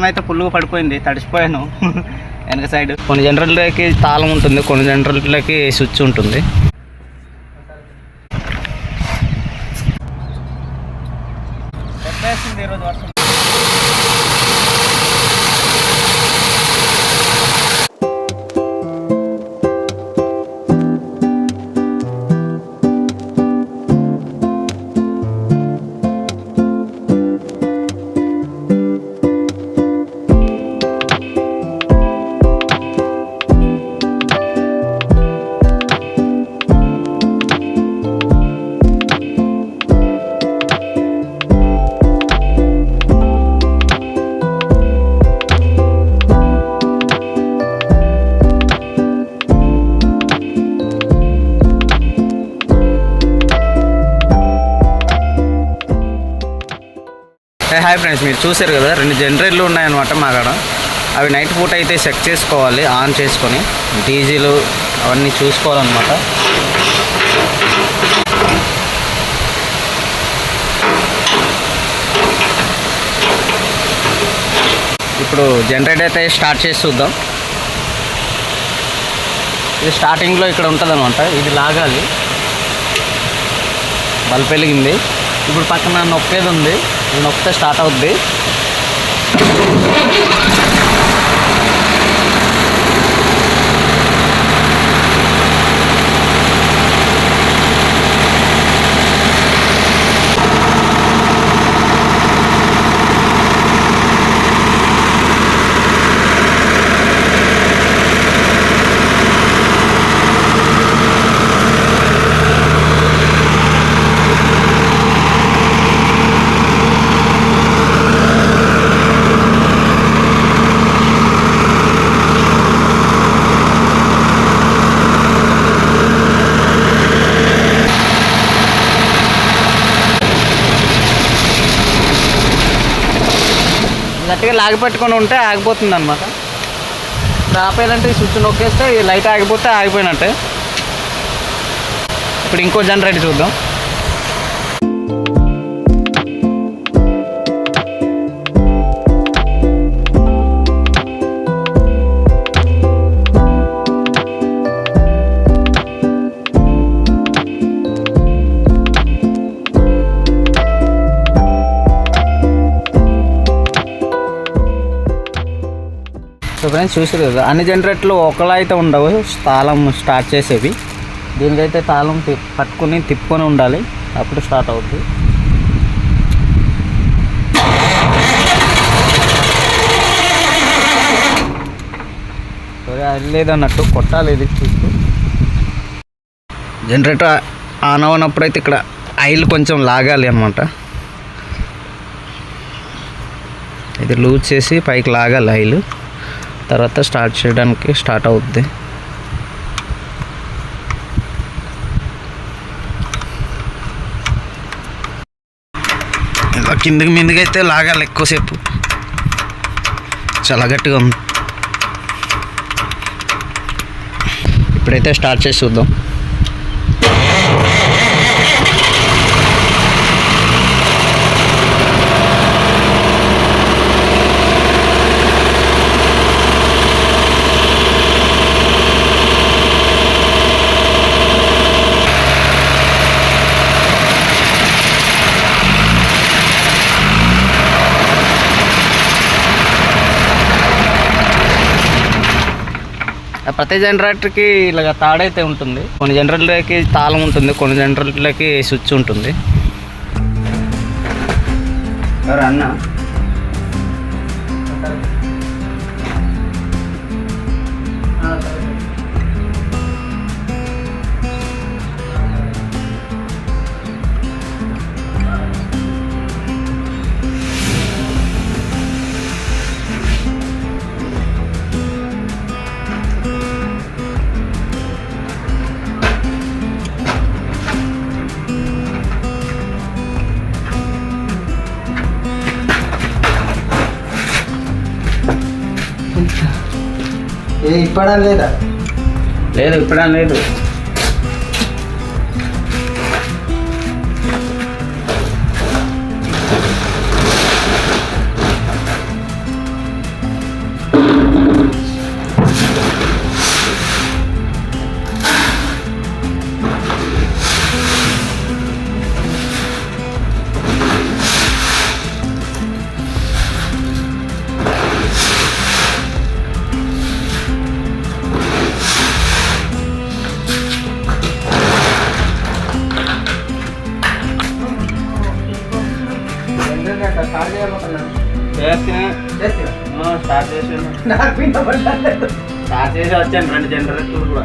వర్షం అయితే ఫుల్గా పడిపోయింది తడిసిపోయాను. వెనక సైడ్. కొన్ని జనరల్కి తాళం ఉంటుంది కొన్ని జనరల్లోకి స్విచ్ ఉంటుంది. ఈరోజు వర్షం. హాయ్ ఫ్రెండ్స్ మీరు చూసారు కదా రెండు జనరేటర్లు ఉన్నాయన్నమాట మా కాడ. అవి నైట్ పూట అయితే చెక్ చేసుకోవాలి ఆన్ చేసుకొని డీజిల్ అవన్నీ చూసుకోవాలన్నమాట. ఇప్పుడు జనరేటర్ అయితే స్టార్ట్ చేసి చూద్దాం. ఇది స్టార్టింగ్లో ఇక్కడ ఉంటుందన్నమాట ఇది లాగాలి. బల్బ్ వెలిగింది. ఇప్పుడు పక్కన నొప్పేది ఉంది. నేను ఒకటే స్టార్ట్ అవుద్ది. గట్టిగా లాగి పెట్టుకొని ఉంటే ఆగిపోతుంది అనమాట ఇప్పుడు ఆపేయాలంటే ఈ స్విచ్ నొక్కేస్తే ఈ లైట్ ఆగిపోతే ఆగిపోయినట్టే. ఇప్పుడు ఇంకో జనరేటర్ చూద్దాం. ఫ్రెండ్స్ చూసారు కదా అన్ని జనరేటర్లు ఒకలా అయితే ఉండవు. తాళం స్టార్ట్ చేసేవి. దీనికైతే తాళం పట్టుకుని తిప్పుకొని ఉండాలి. అప్పుడు స్టార్ట్ అవుతుంది సరే లేదన్నట్టు కొట్టాలి ఇది చూస్తూ. జనరేటర్ ఆన్ అవనప్పుడు అయితే ఇక్కడ ఆయిల్ కొంచెం లాగాలి అనమాట ఇది లూజ్ చేసి పైకి లాగాలి ఆయిల్. తర్వాత స్టార్ట్ చేయడానికి స్టార్ట్ అవుద్ది. ఇలా కిందకి మీదకి అయితే లాగాలి ఎక్కువసేపు. చాలా గట్టిగా ఉంది. ఇప్పుడైతే స్టార్ట్ చేసి చూద్దాం. ప్రతి జనరేటర్కి ఇలాగ తాడైతే ఉంటుంది. కొన్ని జనరేటర్లకి తాళం ఉంటుంది కొన్ని జనరేటర్లకి స్విచ్ ఉంటుంది. అన్న. ఏ ఇప్పడం లేదా? లేదు ఇప్పడం లేదు. స్టార్ట్ చేసి వచ్చాను రెండు జనరేటర్లు కూడా.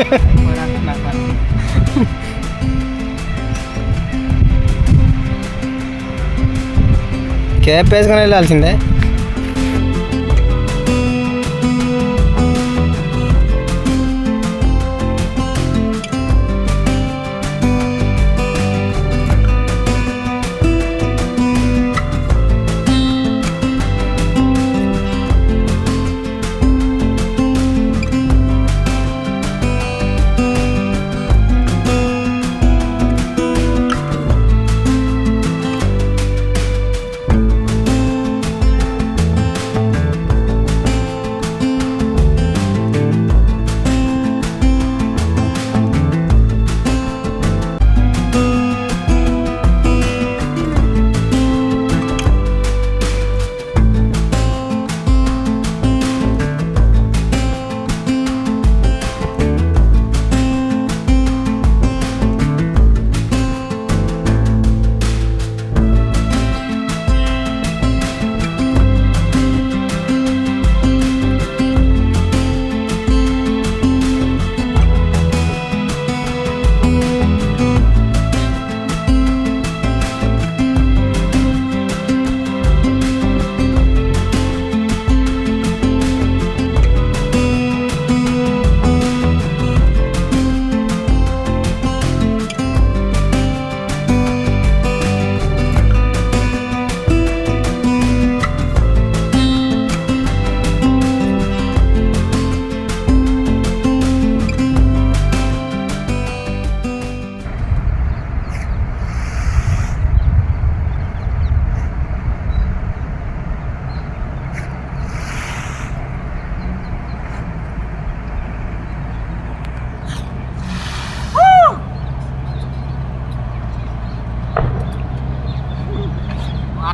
అయిపోయినట్టు క్యాప్ వేసుకొని వెళ్ళాల్సిందే.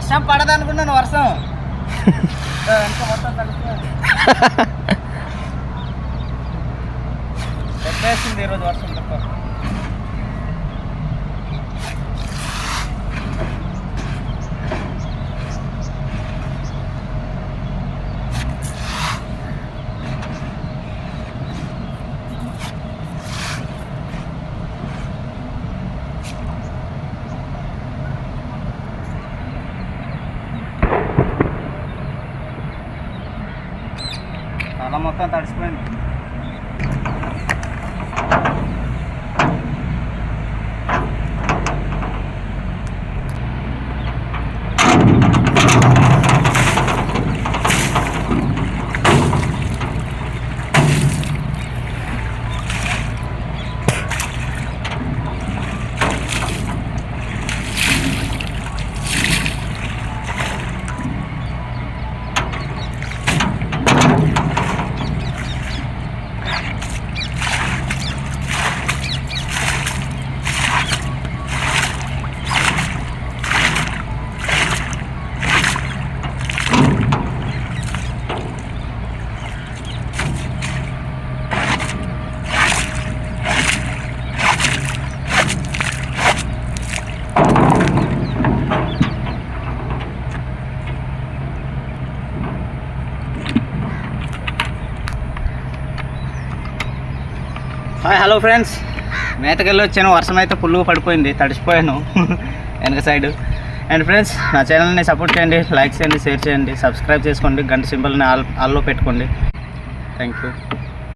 వర్షం పడదు అనుకున్నాను వర్షం. పెట్టేసింది ఈరోజు వర్షం మొత్తం తడిసిపోయింది హాయ్ హలో ఫ్రెండ్స్. మేతకెళ్ళి వచ్చాను. వర్షం అయితే ఫుల్గా పడిపోయింది. తడిసిపోయాను. వెనక సైడ్. అండ్ ఫ్రెండ్స్ నా ఛానల్ని సపోర్ట్ చేయండి. లైక్ చేయండి షేర్ చేయండి. సబ్స్క్రైబ్ చేసుకోండి. గంట సింబల్ని ఆల్ ఆల్లో పెట్టుకోండి. Thank you